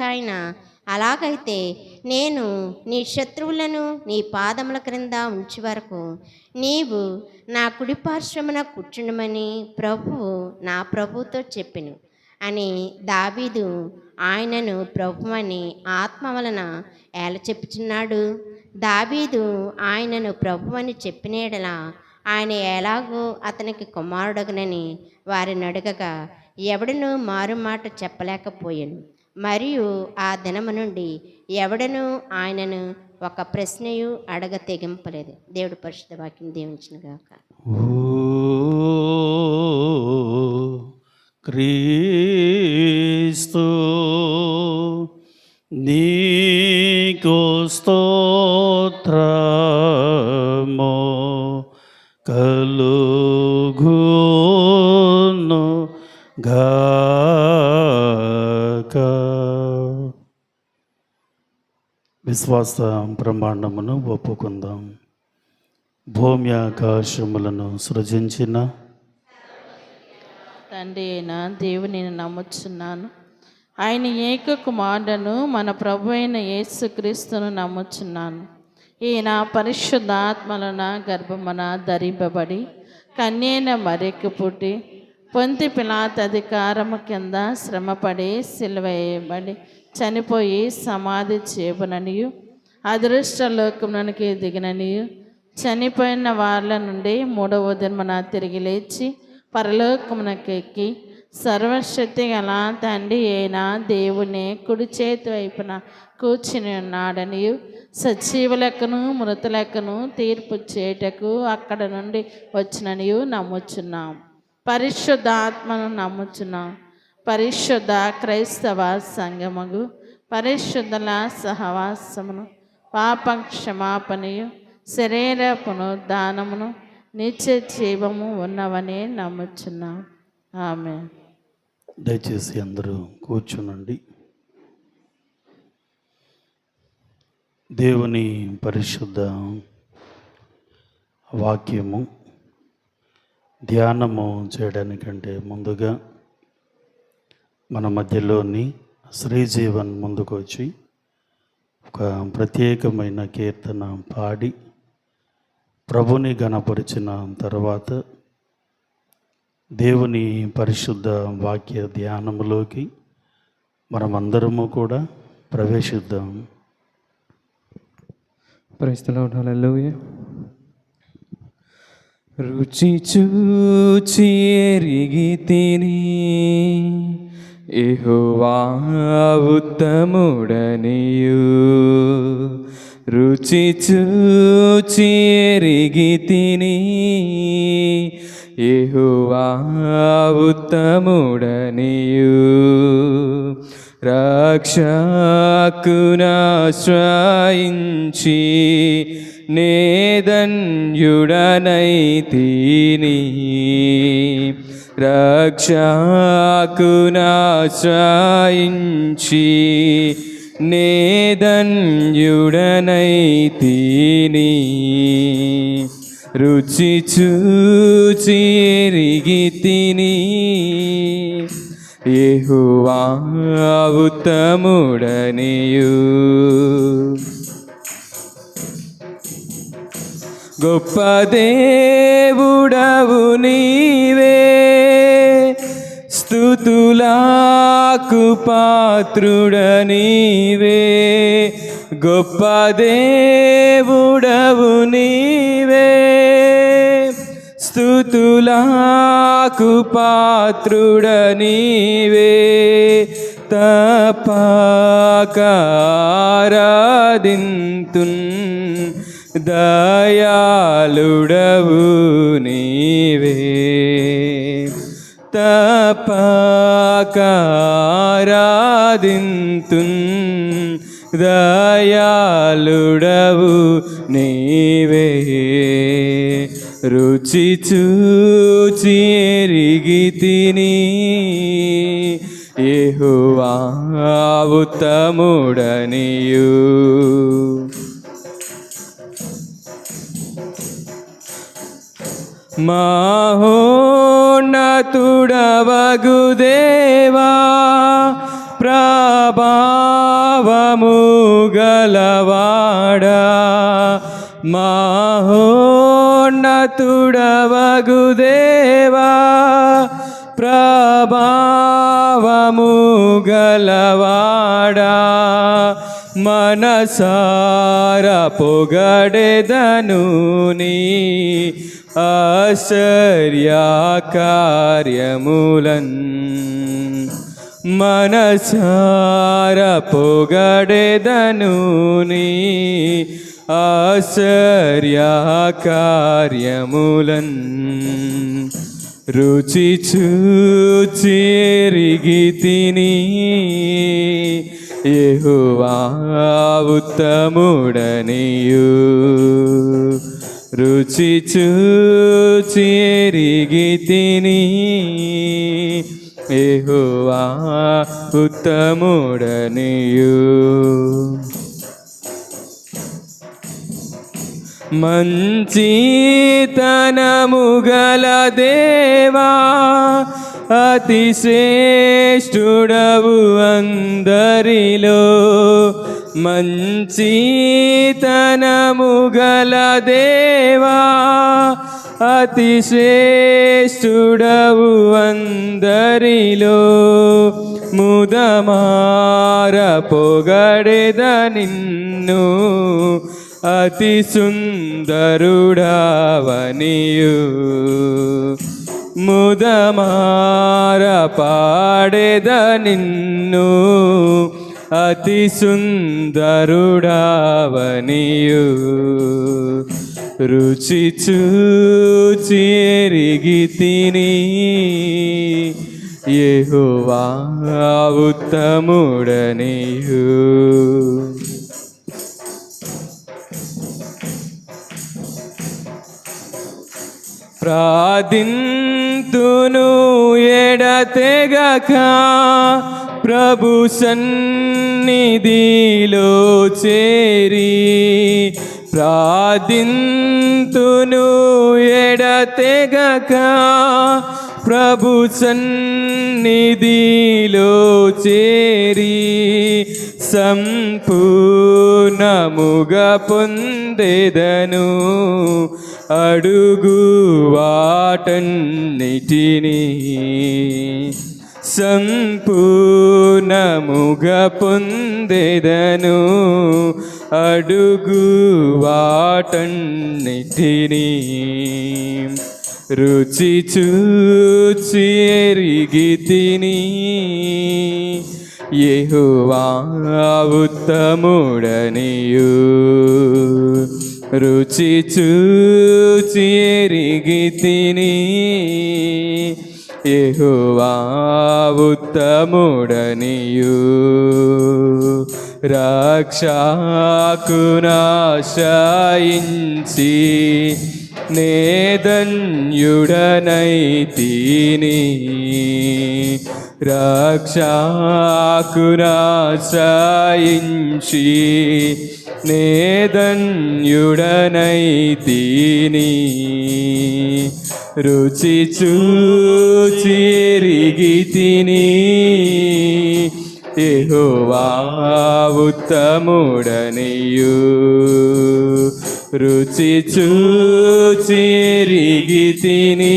ఆయన అలాగైతే నేను నీ శత్రువులను నీ పాదముల క్రింద ఉంచి వరకు నీవు నా కుడిపార్శ్వమున కూర్చుండమని ప్రభువు నా ప్రభుతో చెప్పెను అని దావీదు ఆయనను ప్రభువని ఆత్మ వలన ఎలా చెప్పుచున్నాడు. దావీదు ఆయనను ప్రభువని చెప్పినేడలా ఆయన ఎలాగో అతనికి కుమారుడగనని వారిని అడగగా ఎవడను మారు మాట చెప్పలేకపోయాను. మరియు ఆ దినము నుండి ఎవడను ఆయనను ఒక ప్రశ్నయు అడగ తెగింపలేదు. దేవుడు పరిశుద్ధ వాక్యం దీవించిన గాక. క్రీస్తు నీకు స్తోత్రము కలుగును గాక. విశ్వాస బ్రహ్మాండమును ఒప్పుకుందాం. భూమి ఆకాశములను సృజించిన తండ్రి అయిన దేవుని నమ్ముచున్నాను. ఆయన ఏక కుమారుడను మన ప్రభు అయిన యేసుక్రీస్తును నమ్ముచున్నాను. ఈయన పరిశుద్ధాత్మలన గర్భమున ధరింపబడి కన్యైన మరెక్కి పుట్టి పొంతి పిలాత అధికారము కింద శ్రమపడి సిలువేయబడి చనిపోయి సమాధి చేపననియు అదృష్ట లోకమునకి దిగిననియు చనిపోయిన వాళ్ళ నుండి మూడవ దినమున తిరిగి లేచి పరలోకమునకు ఎక్కి సర్వశక్తి గల తండ్రి అయిన దేవుని కుడి చేతి వైపున కూర్చుని ఉన్నాడనియు. సజీవులకును మృతులకును తీర్పు చేయుటకు అక్కడ నుండి వచ్చిననియు నమ్ముచున్నాం. పరిశుద్ధాత్మను నమ్ముచున్నాం. పరిశుద్ధ క్రైస్తవ సంగమగు పరిశుద్ధుల సహవాసమును పాప క్షమాపణయు శరీర పునరుద్ధానమును నిత్య జీవము ఉన్నవని నమ్ముచున్నాం. ఆమె దయచేసి అందరూ కూర్చునండి. దేవుని పరిశుద్ధ వాక్యము ధ్యానము చేయడానికంటే ముందుగా మన మధ్యలోని శ్రీజీవన్ ముందుకు వచ్చి ఒక ప్రత్యేకమైన కీర్తన పాడి ప్రభుని గణపరిచిన తర్వాత దేవుని పరిశుద్ధ వాక్య ధ్యానములోకి మనమందరము కూడా ప్రవేశిద్దాం. ప్రైస్తలో రుచి చూచి ఎరిగి తిని ఇహువా ఉత్తముడనియు రుచి చూచి ఎరిగి తిని ఇహువా ఉత్తముడనియు రక్షకునాశ్రయించి నేదన్యుడనైతిని రక్షకునాశ్రయించి నేదన్యుడనైతిని రుచి చూచి ఎరిగి తిని యెహోవా ఉత్తముడనియు గొప్ప దేవుడవు నీవే స్థుతులాకు పాత్రుడనీవే గొప్ప దేవుడవు నీవే. స్థుతులాకు పాత్రుడనీవే తపాకారాదింతున్ దయాళుడవు నీ తపాకారాదింతున్ దయాళుడవు నీవే. రుచి చూచి ఎరిగి తిని యెహోవా ఉత్తముడనియు. తుడవగుదేవా ప్రభావము గలవాడా. మహోన్నతుడవగుదేవా ప్రభావము గలవా మనసార పొగడెదను నీ ఆశ్చర్యకార్యములన్ మనసార పొగడెదను నీ ఆశ్చర్యకార్యములన్ రుచి చూచి తిని యహువా ఉత్తముడనియు. రుచి చూచి ఎరిగి తిని. యహువా ఉత్తముడనియు. మంచితనము గల దేవా అతి శ్రేష్ఠుడవు అందరిలో మంచితనము గల దేవా అతి శ్రేష్ఠుడవు అందరిలో. ముదమార పొగడెద నిన్ను అతి సుందరుడావనియు. ముదమార పాడెద నిన్ను. అతి సుందరుడావనియు. రుచి చూచి ఎరిగి తిని. యెహోవా ప్రాదింతును ఎడతెగక ప్రభు సన్నిధిలో చేరి ప్రాదింతును ఎడతెగక ప్రభు సన్నిధిలో చేరి సంపూర్ణముగా పొందెదను. అడుగు వాటన్నిటిని సంపూర్ణముగా పొందెదను. అడుగు వాటన్నిటిని రుచి చూచి ఎరిగి తిని. యెహోవా ఉత్తముడనియూ. రుచి చూచి ఎరిగి తిని యెహోవా ఉత్తముడనియు రక్షకునాశయించి నేదన్యుడనైతిని రక్షకునాశయించి నేదన్యుడనైతిని రుచి చూచిరిగి తిని యెహోవా ఉత్తముడనియు. రుచి చూచిరిగి తిని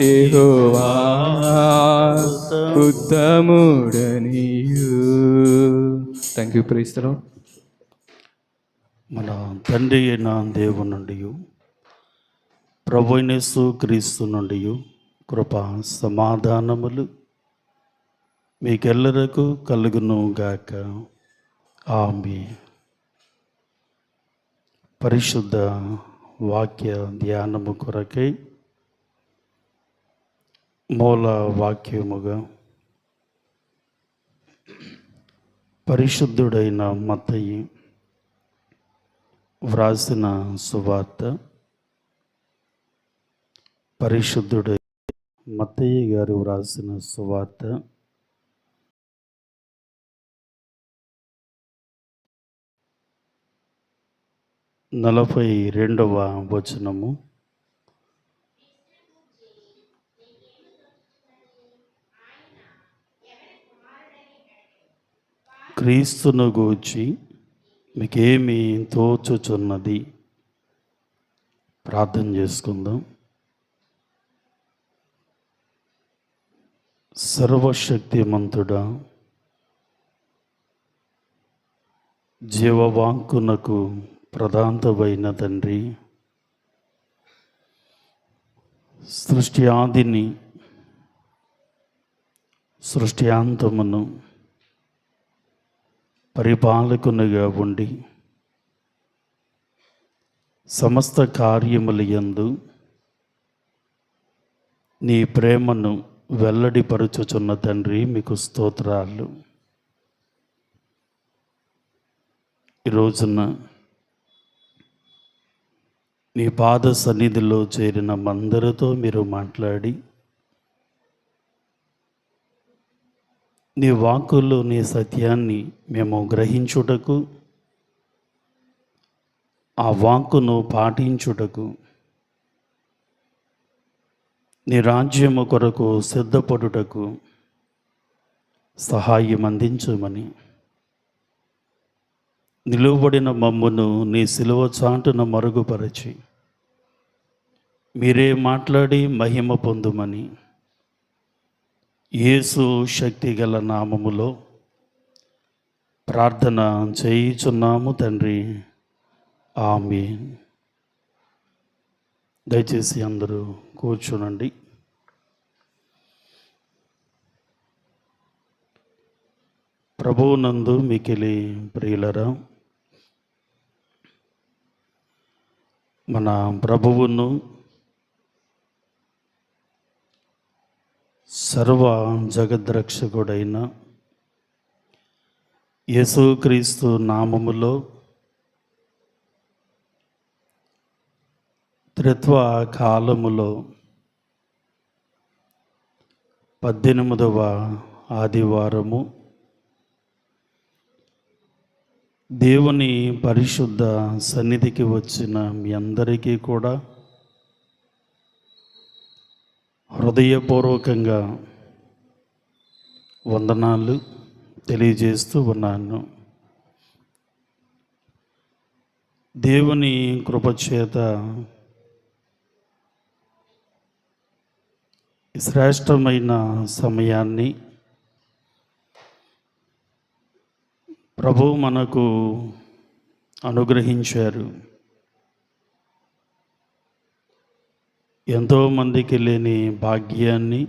యెహోవా ఉత్తముడనియు థ్యాంక్ యూ ప్రైస్తలో మన తండ్రి అయిన దేవుని నుండి ప్రభునేసు క్రీస్తు నుండి కృప సమాధానములు మీకెల్లరకు కలుగును గాక. ఆమె పరిశుద్ధ వాక్య ధ్యానము కొరకై మూల వాక్యముగా పరిశుద్ధుడైన మతయ్యి వ్రాసిన సువార్త పరిశుద్ధుడై మత్తయ్య గారు వ్రాసిన సువార్త నలభై రెండవ వచనము. క్రీస్తును గూర్చి మీకేమి తోచుచున్నది? ప్రార్థన చేసుకుందాం. సర్వశక్తిమంతుడా జీవవాంకునకు ప్రధాంతమైన తండ్రి సృష్టి ఆదిని సృష్టి అంతమును పరిపాలకునిగా ఉండి సమస్త కార్యముల యందు నీ ప్రేమను వెల్లడిపరుచుచున్న తండ్రి మీకు స్తోత్రాలు. ఈ రోజున నీ పాద సన్నిధిలో చేరిన మందరితో మీరు మాట్లాడి నీ వాక్కులు నీ సత్యాన్ని మేము గ్రహించుటకు ఆ వాక్కును పాటించుటకు నీ రాజ్యము కొరకు సిద్ధపడుటకు సహాయం అందించమని. నిలువబడిన మమ్మును నీ సిలువ చాటున మరుగుపరచి మీరే మాట్లాడి మహిమ పొందుమని. యేసు శక్తిగల నామములో ప్రార్థన చేయుచున్నాము తండ్రి. ఆమె దయచేసి అందరూ కూర్చునండి. ప్రభువునందు మికిలి ప్రియులరా మన ప్రభువును సర్వ జగద్రక్షకుడైన యేసుక్రీస్తు నామములో త్రిత్వ కాలములో పద్దెనిమిదవ ఆదివారము దేవుని పరిశుద్ధ సన్నిధికి వచ్చిన మీ అందరికీ కూడా హృదయపూర్వకంగా వందనాలు తెలియజేస్తూ ఉన్నాను. దేవుని కృపచేత శ్రేష్టమైన సమయాన్ని ప్రభు మనకు అనుగ్రహించారు. ఎంతోమందికి లేని భాగ్యాన్ని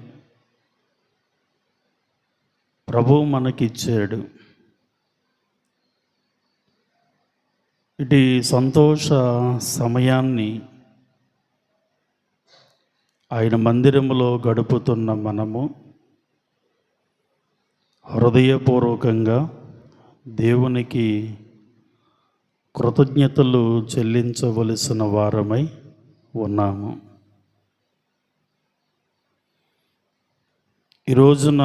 ప్రభు మనకిచ్చాడు. ఇటు సంతోష సమయాన్ని ఆయన మందిరములో గడుపుతున్న మనము హృదయపూర్వకంగా దేవునికి కృతజ్ఞతలు చెల్లించవలసిన వారమై ఉన్నాము. ఈ రోజున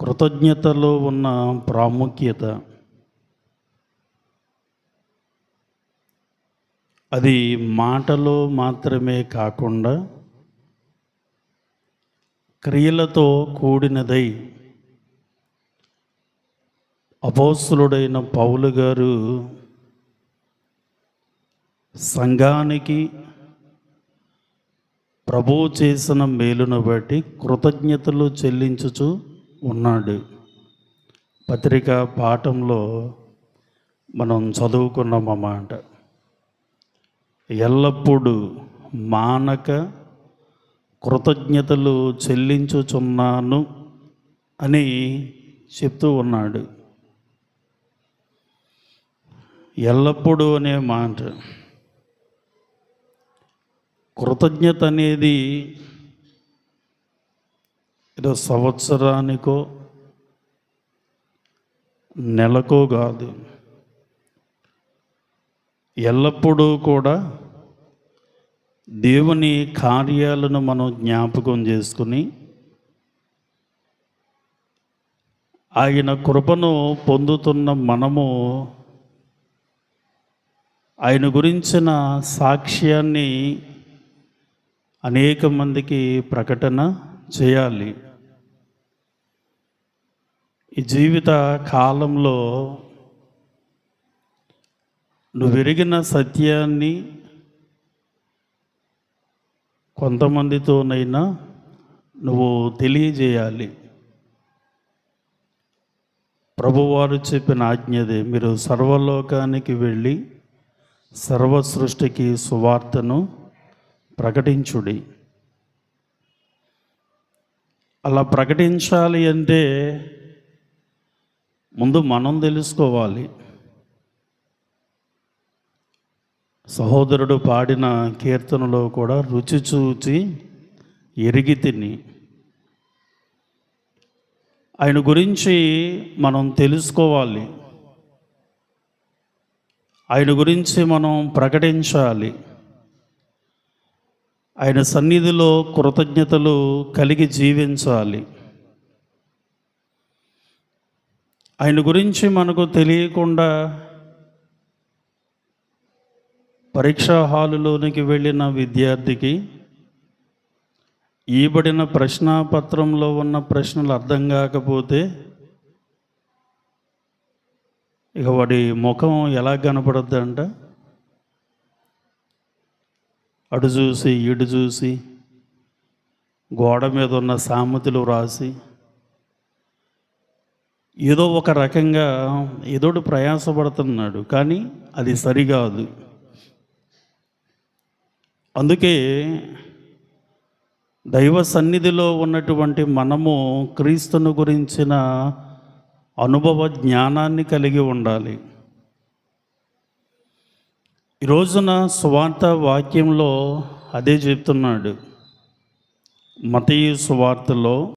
కృతజ్ఞతలో ఉన్న ప్రాముఖ్యత అది మాటలో మాత్రమే కాకుండా క్రియలతో కూడినదై అపోస్తులుడైన పౌలు గారు సంఘానికి ప్రభువు చేసిన మేలును బట్టి కృతజ్ఞతలు చెల్లించుచు ఉన్నాడు. పత్రిక పాఠంలో మనం చదువుకున్నామన్నమాట ఎల్లప్పుడూ మానక కృతజ్ఞతలు చెల్లించుచున్నాను అని చెప్తూ ఉన్నాడు. ఎల్లప్పుడూ అనే మాట. కృతజ్ఞత అనేది ఏదో సంవత్సరానికో నెలకో కాదు. ఎల్లప్పుడూ కూడా దేవుని కార్యాలను మనం జ్ఞాపకం చేసుకుని ఆయన కృపను పొందుతున్న మనము ఆయన గురించిన సాక్ష్యాన్ని అనేక మందికి ప్రకటన చేయాలి. ఈ జీవిత కాలంలో నువ్వు ఎరిగిన సత్యాన్ని కొంతమందితోనైనా నువ్వు తెలియజేయాలి. ప్రభువారు చెప్పిన ఆజ్ఞదే మీరు సర్వలోకానికి వెళ్ళి సర్వ సృష్టికి సువార్తను ప్రకటించుడి. అలా ప్రకటించాలి అంటే ముందు మనం తెలుసుకోవాలి. సహోదరుడు పాడిన కీర్తనలో కూడా రుచి చూచి ఎరిగి తిని. ఆయన గురించి మనం తెలుసుకోవాలి. ఆయన గురించి మనం ప్రకటించాలి. ఆయన సన్నిధిలో కృతజ్ఞతలు కలిగి జీవించాలి. ఆయన గురించి మనకు తెలియకుండా పరీక్షా హాలులోనికి వెళ్ళిన విద్యార్థికి ఈబడిన ప్రశ్నాపత్రంలో ఉన్న ప్రశ్నలు అర్థం కాకపోతే ఇక వాడి ముఖం ఎలా కనపడద్దంట? అటు చూసి ఇటు చూసి గోడ మీద ఉన్న సామెతలు రాసి ఏదో ఒక రకంగా ఏదోటి ప్రయాసపడుతున్నాడు కానీ అది సరికాదు అందుకే దైవ సన్నిధిలో ఉన్నటువంటి మనము క్రీస్తును గురించిన అనుభవ జ్ఞానాన్ని కలిగి ఉండాలి. ఈ రోజున సువార్త వాక్యంలో అదే చెప్తున్నాడు. మతయి సువార్తలో